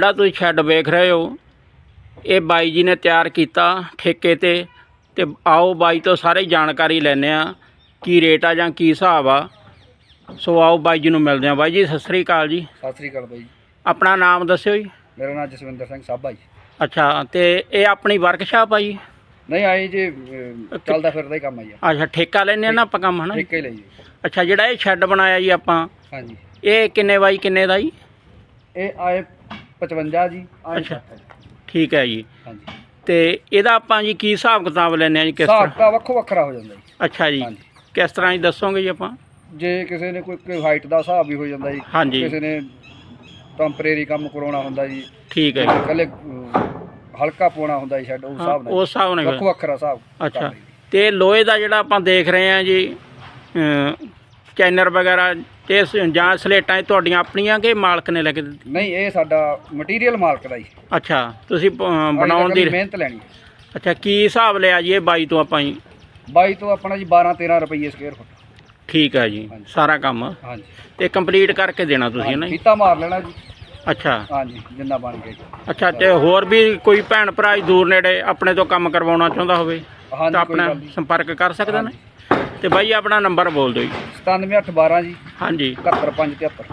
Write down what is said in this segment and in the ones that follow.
ਜਿਹੜਾ ਤੁਸੀਂ ਸ਼ੈੱਡ ਵੇਖ ਰਹੇ ਹੋ ਇਹ ਬਾਈ ਜੀ ਨੇ ਤਿਆਰ ਕੀਤਾ ਠੇਕੇ ਤੇ ਤੇ ਆਓ ਬਾਈ ਤੋਂ ਸਾਰੀ ਜਾਣਕਾਰੀ ਲੈਣੇ ਆ ਕੀ ਰੇਟ ਆ ਜਾਂ ਕੀ ਹਿਸਾਬ ਆ। ਸੋ ਆਓ ਬਾਈ ਜੀ ਨੂੰ ਮਿਲਦੇ ਆ ਬਾਈ ਜੀ ਸਤਿ ਸ੍ਰੀ ਅਕਾਲ ਜੀ। ਸਤਿ ਸ੍ਰੀ ਅਕਾਲ ਬਾਈ ਆਪਣਾ ਨਾਮ ਦੱਸਿਓ ਜੀ। ਮੇਰਾ ਨਾਮ ਜਸਵਿੰਦਰ ਸਿੰਘ ਸਾਬਾ ਜੀ। ਅੱਛਾ ਤੇ ਇਹ ਆਪਣੀ ਵਰਕਸ਼ਾਪ ਆ ਜੀ? ਨਹੀਂ ਆਏ ਜੀ ਚੱਲਦਾ ਫਿਰਦਾ ਹੀ ਕੰਮ ਆ ਜੀ। ਅੱਛਾ ਠੇਕਾ ਲੈਣੇ ਆ ਨਾ ਆਪਾਂ ਕੰਮ ਹਨਾ? ਠੇਕੇ ਹੀ ਲਈ ਅੱਛਾ ਜਿਹੜਾ ਇਹ ਸ਼ੈੱਡ ਬਣਾਇਆ ਜੀ ਆਪਾਂ ਹਾਂਜੀ। ਇਹ ਕਿੰਨੇ ਬਾਈ ਕਿੰਨੇ ਦਾ ਜੀ? ਇਹ ਆਏ 55 ਜੀ। ਆਏ ਅੱਛਾ। 60 ਜੀ। ਠੀਕ ਹੈ ਜੀ। ਹਾਂਜੀ। ਤੇ ਇਹਦਾ ਆਪਾਂ ਜੀ ਕੀ ਹਿਸਾਬ ਕਿਤਾਬ ਲੈਣੇ ਆ ਜੀ ਕਿਸ ਹਿਸਾਬ ਤਰ੍ਹਾਂ? ਤਾਂ ਵੱਖੋ ਵੱਖਰਾ ਹੋ ਜਾਂਦਾ ਜੀ। ਅੱਛਾ ਜੀ। ਹਾਂਜੀ। ਕਿਸ ਤਰ੍ਹਾਂ ਜੀ ਦੱਸੋਗੇ ਜੀ ਆਪਾਂ? ਜੇ ਕਿਸੇ ਨੇ ਕੋਈ ਕੋਈ ਹਾਈਟ ਦਾ ਹਿਸਾਬ ਵੀ ਹੋ ਜਾਂਦਾ ਜੀ। ਹਾਂਜੀ। ਕਿਸੇ ਨੇ ਟੈਂਪਰੇਰੀ ਕੰਮ ਕਰਾਉਣਾ ਹੁੰਦਾ ਜੀ। ਠੀਕ ਹੈ ਜੀ। ਅਹ, ਹਲਕਾ ਪਾਉਣਾ ਹੁੰਦਾ ਜੀ ਸ਼ੈਡ ਉਸ ਹਾਂ, ਹਿਸਾਬ ਨਾਲ। ਉਸ ਹਿਸਾਬ ਨਾਲ ਵੱਖੋ ਵੱਖਰਾ ਹਿਸਾਬ ਅੱਛਾ। ਤੇ ਲੋਹੇ ਦਾ ਜਿਹੜਾ ਆਪਾਂ ਦੇਖ ਰਹੇ ਆ ਜੀ ਅਮ, ਚੈਨਰ ਵਗੈਰਾ ਤੇ ਸ- ਜਾਂ ਸਲੇਟਾਂ ਇਹ ਤੁਹਾਡੀਆਂ ਆਪਣੀਆਂ ਕਿ ਮਾਲਕ ਨੇ ਲੈ ਕੇ ਦਿੱਤੀ? ਨਹੀਂ ਇਹ ਸਾਡਾ ਮਟੀਰੀਅਲ ਮਾਲਕ ਦਾ ਜੀ। ਅੱਛਾ ਤੁਸੀਂ ਪ- ਅਸੀਂ ਤਾਂ ਬਣਾਉਣ ਦੀ ਇਕੱਲੀ ਮਿਹਨਤ ਲੈਣੀ ਹੈ। ਅੱਛਾ ਕੀ ਹਿਸਾਬ ਲਿਆ ਜੀ ਇਹ ਬਾਈ ਤੋਂ ਆਪਾਂ ਜੀ? ਬਾਈ ਤੋਂ ਆਪਣਾ ਜੀ 12 13 ਰੁਪਏ ਸਕੁਅਰ ਫੁੱਟ ਠੀਕ ਹੈ ਜੀ ਹਾਂਜੀ। ਸਾਰਾ ਕੰਮ। ਹਾਂਜੀ। ਤੇ ਕੰਪਲੀਟ ਕਰਕੇ ਦੇਣਾ ਤੁਸੀਂ ਨਾ ਜੀ? ਫੀਤਾ ਮਾਰ ਲੈਣਾ ਜੀ। ਅੱਛਾ। ਹਾਂਜੀ ਜਿੰਨਾ ਬਣ ਗਿਆ ਜੀ। ਅੱਛਾ ਤੇ ਹੋਰ ਵੀ ਕੋਈ ਭੈਣ ਭਰਾ ਜੀ ਦੂਰ ਨੇੜੇ ਆਪਣੇ ਤੋਂ ਕੰਮ ਕਰਵਾਉਣਾ ਚਾਹੁੰਦਾ ਹੋਵੇ? ਹਾਂਜੀ ਤਾਂ ਕੋਈ ਆਪਣਾ ਗੱਲ ਨਹੀਂ। ਸੰਪਰਕ ਕਰ ਸਕਦਾ ਨਾ? ਤੇ ਬਾਈ ਆਪਣਾ ਨੰਬਰ ਬੋਲ ਦਿਓ ਜੀ। 97812 ਜੀ। ਹਾਂਜੀ। 71573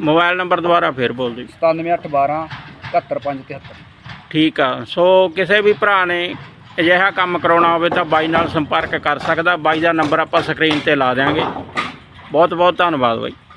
ਮੋਬਾਈਲ ਨੰਬਰ ਦੁਬਾਰਾ ਫੇਰ ਬੋਲ ਦਿਓ ਜੀ। 97812 71573 ਠੀਕ ਆ। ਸੋ ਕਿਸੇ ਵੀ ਭਰਾ ਨੇ ਅਜਿਹਾ ਕੰਮ ਕਰਾਉਣਾ ਹੋਵੇ ਤਾਂ ਬਾਈ ਨਾਲ ਸੰਪਰਕ ਕਰ ਸਕਦਾ। ਬਾਈ ਦਾ ਨੰਬਰ ਆਪਾਂ ਸਕਰੀਨ ਤੇ ਲਾ ਦਿਆਂਗੇ। ਬਹੁਤ ਬਹੁਤ ਧੰਨਵਾਦ ਬਾਈ।